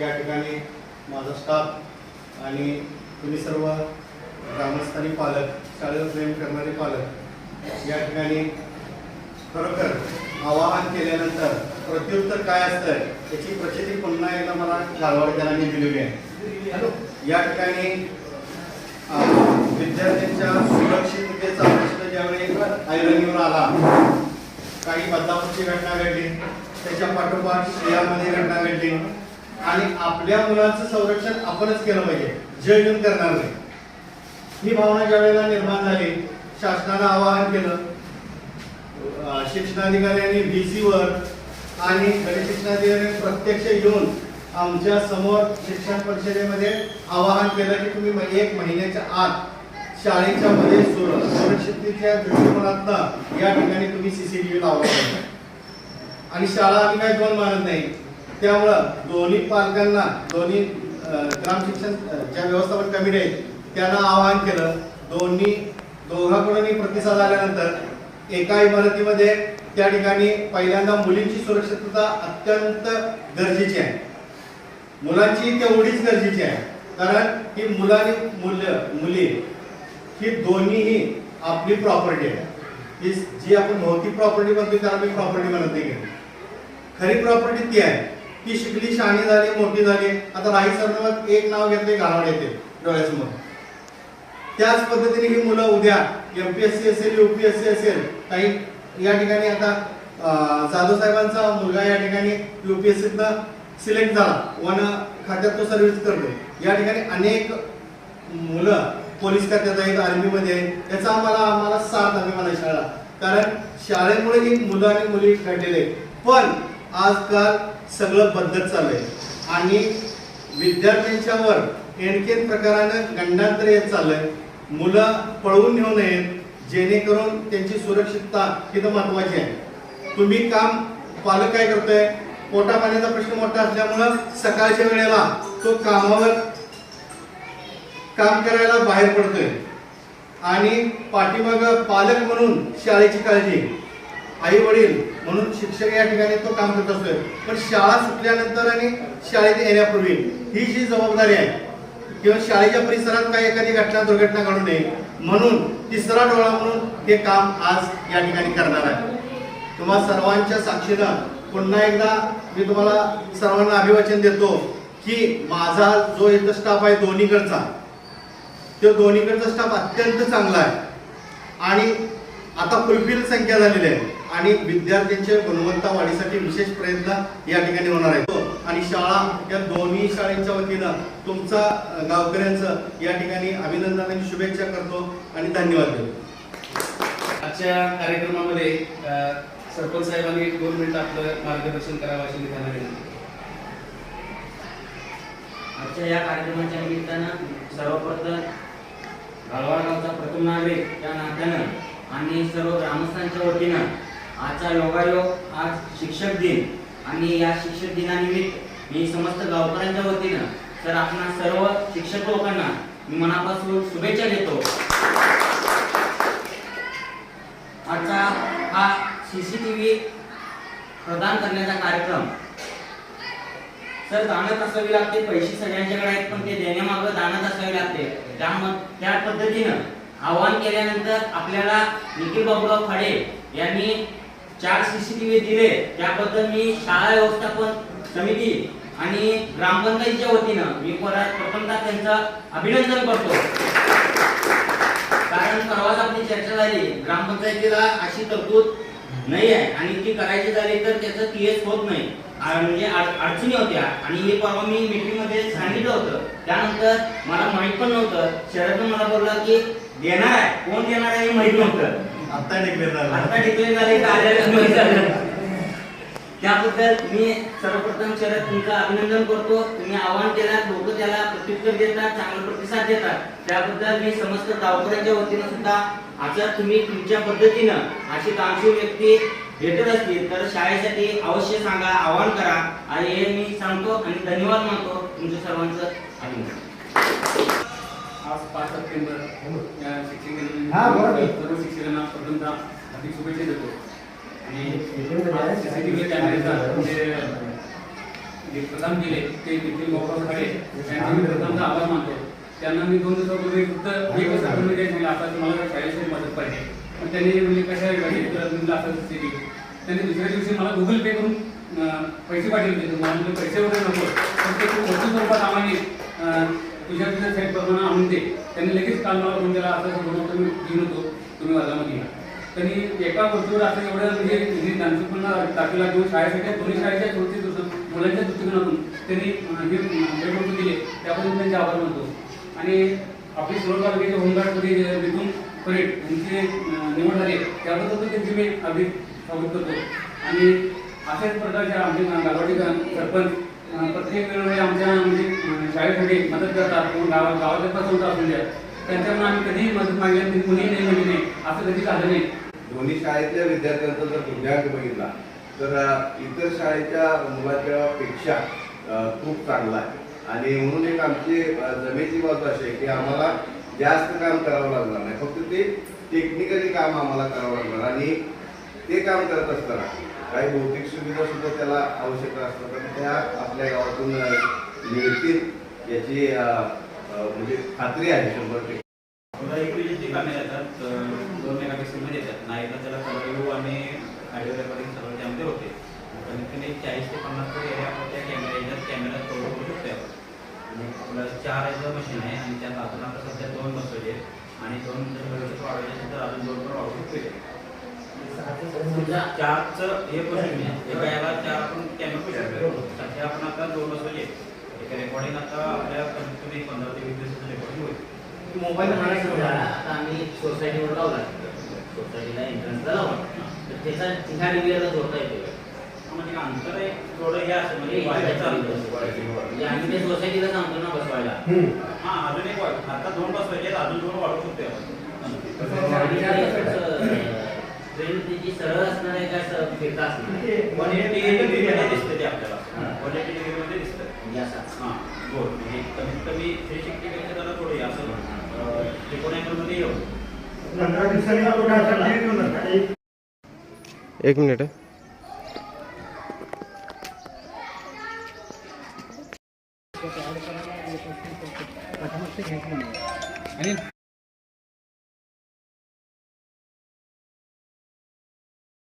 या ठिकाणी माझा स्टाफ आणि तुम्ही सर्व ग्रामस्थानी पालक शाळेवर प्रेम करणारे पालक या ठिकाणी खरोखर आवाहन केल्यानंतर प्रत्युत्तर काय असतं त्याची प्रचिती पुन्हा एकदा मला गालवाडकरांनी दिलेली आहे. या ठिकाणी विद्यार्थ्यांच्या सुरक्षिततेचा प्रश्न ज्यावेळी ऐरणीवर आला काही बदलापूरची घटना घडली त्याच्या पाठोपाठ श्रेयामध्ये घटना घडली. आणि आपल्या मुलांचं संरक्षण आपणच केलं पाहिजे. जय जन करणार नाही. ही भावना ज्या वेळेला निर्माण झाली शासनानं आवाहन केलं. शिक्षणाधिकाऱ्यांनी व्ही वर आणि गणेश शिक्षणाधिकाऱ्यांनी प्रत्यक्ष येऊन आमच्यासमोर शिक्षण परिषदेमध्ये आवाहन केलं की तुम्ही एक महिन्याच्या आत शाळेच्या मध्ये सुर- सुरक्षिततेच्या दृष्टिकोनातनं या ठिकाणी तुम्ही सीसीटीव्ही लावला आणि शाळा आम्ही काही दोन मानत नाही. त्यामुळं दोन्ही पालकांना दोन्ही ग्रामशिक्षण ग्राम शिक्षण ज्या व्यवस्थापन कमिटी आहेत त्यांना आवाहन केलं. दोन्ही दोघांकडूनही प्रतिसाद आल्यानंतर एका इमारतीमध्ये त्या ठिकाणी पहिल्यांदा मुलींची सुरक्षितता अत्यंत गरजेची आहे. मुलांची तेवढीच गरजेची आहे. कारण ही मुलांनी मुलं मुली ही दोन्हीही आपली प्रॉपर्टी आहे. ही जी आपण भौतिक प्रॉपर्टी म्हणतो त्याला मी प्रॉपर्टी म्हणत नाही खरी प्रॉपर्टी ती आहे. ती शिकली शहाणी झाली मोठी झाली. आता राही सरनामात एक नाव घेतले गावाड येते डोळ्यासमोर. त्याच पद्धतीने ही मुलं उद्या एमपीएससी असेल युपीएससी असेल काही या ठिकाणी आता जाधव साहेबांचा मुलगा या ठिकाणी युपीएससीतनं सिलेक्ट झाला. वन खात्यात तो सर्व्हिस करतो. या ठिकाणी अनेक मुलं पोलीस खात्यात आहेत आर्मीमध्ये आहेत. याचा आम्हाला आम्हाला साथ हवी मला शाळा कारण शाळेमुळे ही मुलं आणि मुली घडलेले पण आजकाल सगळं बदलत चाललंय आणि विद्यार्थ्यांच्यावर एणकेन प्रकारानं गंडांतर येत चाललंय. मुलं पळवून नेऊ नयेत जेणेकरून त्यांची सुरक्षितता ही तर महत्वाची आहे. तुम्ही काम पालक काय करतोय? पोटा पाण्याचा प्रश्न मोठा असल्यामुळं सकाळच्या वेळेला तो कामावर काम करायला बाहेर पडतोय. आणि पाठीमाग पालक म्हणून शाळेची काळजी आई वडील म्हणून शिक्षक या ठिकाणी तो काम करत असतोय. पण शाळा सुटल्यानंतर आणि शाळेत येण्यापूर्वी ही जी जबाबदारी आहे किंवा शाळेच्या परिसरात काही एखादी घटना दुर्घटना घडू नये म्हणून तिसरा डोळा म्हणून हे काम आज या ठिकाणी करणार आहे. तुम्हा सर्वांच्या साक्षीनं पुन्हा एकदा मी तुम्हाला सर्वांना अभिवाचन देतो की माझा जो इथं स्टाफ आहे दोन्हीकडचा तो दोन्हीकडचा स्टाफ अत्यंत चांगला आहे. आणि आता फुलफिल संख्या झालेली आहे. आणि विद्यार्थ्यांच्या गुणवत्ता वाढीसाठी विशेष प्रयत्न या ठिकाणी होणार आहे आणि शाळा या दोन्ही शाळेच्या वतीनं तुमचा गावकऱ्यांचं या ठिकाणी अभिनंदन आणि शुभेच्छा करतो आणि धन्यवाद देतो. आजच्या कार्यक्रमामध्ये सरपंच साहेबांनी एक दोन मिनिट आपलं मार्गदर्शन करावं अशी मी त्यांना विनंती आजच्या या कार्यक्रमाच्या निमित्तानं सर्वप्रथम गावचा प्रथम नागरिक या नात्यानं आणि सर्व ग्रामस्थांच्या वतीनं आजचा योगायोग आज शिक्षक दिन. आणि या शिक्षक दिनानिमित्त मी समस्त गावकऱ्यांच्या वतीनं तर आपणा सर्व शिक्षक लोकांना मी मनापासून शुभेच्छा देतो. आजचा हा सीसीटीव्ही प्रदान करण्याचा कार्यक्रम. सर दानत असावी लागते पैसे सगळ्यांच्याकडे आहेत पण ते देण्यामागं दानत असावे लागते. त्याम त्या पद्धतीनं आवाहन केल्यानंतर आपल्याला निखिल बाबूराव खाडे यांनी चार सीसीटीव्ही दिले. त्याबद्दल मी शाळा व्यवस्थापन समिती आणि ग्रामपंचायतीच्या वतीनं मी परत प्रथमतः त्यांचं अभिनंदन करतो. कारण परवाच आपली चर्चा झाली ग्रामपंचायतीला अशी तरतूद नाही आहे आणि ती करायची झाली तर त्याचं केस होत नाही. म्हणजे अडचणी होत्या. आणि हे परवा मी मीटिंगमध्ये सांगितलं होतं. त्यानंतर मला माहीत पण नव्हतं. शरदनं मला बोलला की देणार आहे. कोण देणार आहे हे माहीत नव्हतं. आता डिक्लेअर झालं. आता डिक्लेअर झाले कार्यालयात झालं त्याबद्दल मी सर्वप्रथम शरद तुमचं अभिनंदन करतो. तुम्ही आवाहन केलं लोक त्याला प्रत्युत्तर देतात चांगला प्रतिसाद देतात. त्याबद्दल मी समस्त गावकऱ्यांच्या वतीनं सुद्धा आता तुम्ही तुमच्या पद्धतीनं अशी कामशील व्यक्ती भेटत असतील तर शाळेसाठी अवश्य सांगा आवाहन करा. आणि हे मी सांगतो आणि धन्यवाद मानतो. तुमच्या सर्वांचं अभिनंदन. आज पाच सप्टेंबर या. दिनानिमित्त सर्व शिक्षकांना प्रथमतः हार्दिक शुभेच्छा देतो. आणि CCTV कॅमेऱ्याचा म्हणजे जे प्रदान केले ते देखील मोबाईल खडे यांचे मी प्रथमतः आभार मानतो. त्यांना मी दोन दिवसापूर्वी फक्त एकच आपण म्हणजे सांगितलं आता तुम्हाला शाळेची मदत पाहिजे. पण त्यांनी म्हणजे कशा म्हणलं असं स्थिती त्यांनी दुसऱ्या दिवशी मला गुगल पे करून पैसे पाठवले पैसे वगैरे नको पण ते खूप वस्तू स्वरूपात आम्हाला अं, तुझ्या तुझ्या साईड त्यांनी लगेच काल मला फोन असं म्हणून तुम्ही घेऊन होतो तुम्ही वर्गामध्ये या त्यांनी एका गोष्टीवर असं एवढं म्हणजे म्हणजे त्यांचं पण दाखला घेऊन शाळेसाठी दोन्ही शाळेच्या छोटी मुलांच्या दृष्टिकोनातून. त्यांनी जे हे दिले त्याबद्दल त्यांचे आभार मानतो. आणि आपली सर्व तालुक्याचे होमगार्डमध्ये विधून परेड यांची निवड झाली. त्याबद्दल पण त्यांची मी अगदी स्वागत करतो. आणि अशाच प्रकारच्या आमचे गालवाडी सरपंच प्रत्येक वेळोवेळी आमच्या म्हणजे शाळेसाठी मदत करतात किंवा गावा गावाच्या पसंत असू द्या. त्यांच्याकडून आम्ही कधीही मदत मागली आणि कुणीही नाही म्हणजे नाही असं कधी झालं नाही. दोन्ही शाळेतल्या विद्यार्थ्यांचा जर दिव्यांग बघितला तर इतर शाळेच्या मुलाच्या पेक्षा खूप चांगला आहे. आणि म्हणून एक आमची जमेची बाजू अशी आहे की आम्हाला जास्त काम करावं लागणार नाही. फक्त ते टेक्निकली काम आम्हाला करावं लागणार आणि ते काम करत असताना काही भौतिक सुविधा सुद्धा त्याला आवश्यकता असतात आणि त्या आपल्या गावातून मिळतील. याची म्हणजे खात्री आहे शंभर टक्के. जी कामे येतात दोन त्याला कलर व्ह्यू आणि ऑडिओ रेकॉर्डिंग सगळं त्यामध्ये होते. कमीत कमी एक चाळीस ते पन्नास एरिया आपण त्या कॅमेरा याच्यात कॅमेरा कव्हर करू शकतो आपण चार याचं मशीन आहे. आणि त्यात आता सध्या दोन बसवले आणि दोन तर अजून दोन पण वाढवू शकतो तुमचा चारचं एक मशीन आहे एका याला चार आपण कॅमेरा करू शकतो सध्या आपण आता दोन बसवले रेकॉर्डिंग आता आपल्या कमीत कमी पंधरा ते वीस दिवसाचं रेकॉर्डिंग होईल मोबाईल आता आम्ही सोसायटीवर लावला सोसायटीला एंट्रन्सला लावला तर त्याचा ह्या डिव्हिजनला जोडता येतो म्हणजे अंतर एक थोडं हे असं म्हणजे वाढायचं अंतर. म्हणजे आम्ही त्या सोसायटीला सांगतो ना बसवायला हा अजून एक वाढ आता दोन बसवायचे अजून दोन वाढवू शकतो ट्रेन त्याची सरळ असणार आहे का फिरता असणार एटी डिग्रीमध्ये दिसतं. म्हणजे हां. गोल म्हणजे कमीत कमी थ्री सिक्स्टी पेक्षा त्याला थोडं हे असं अं, त्रिकोण अँगलमध्ये येऊ. पंधरा दिवसांनी आपण आता date होणार का? एक मिनिट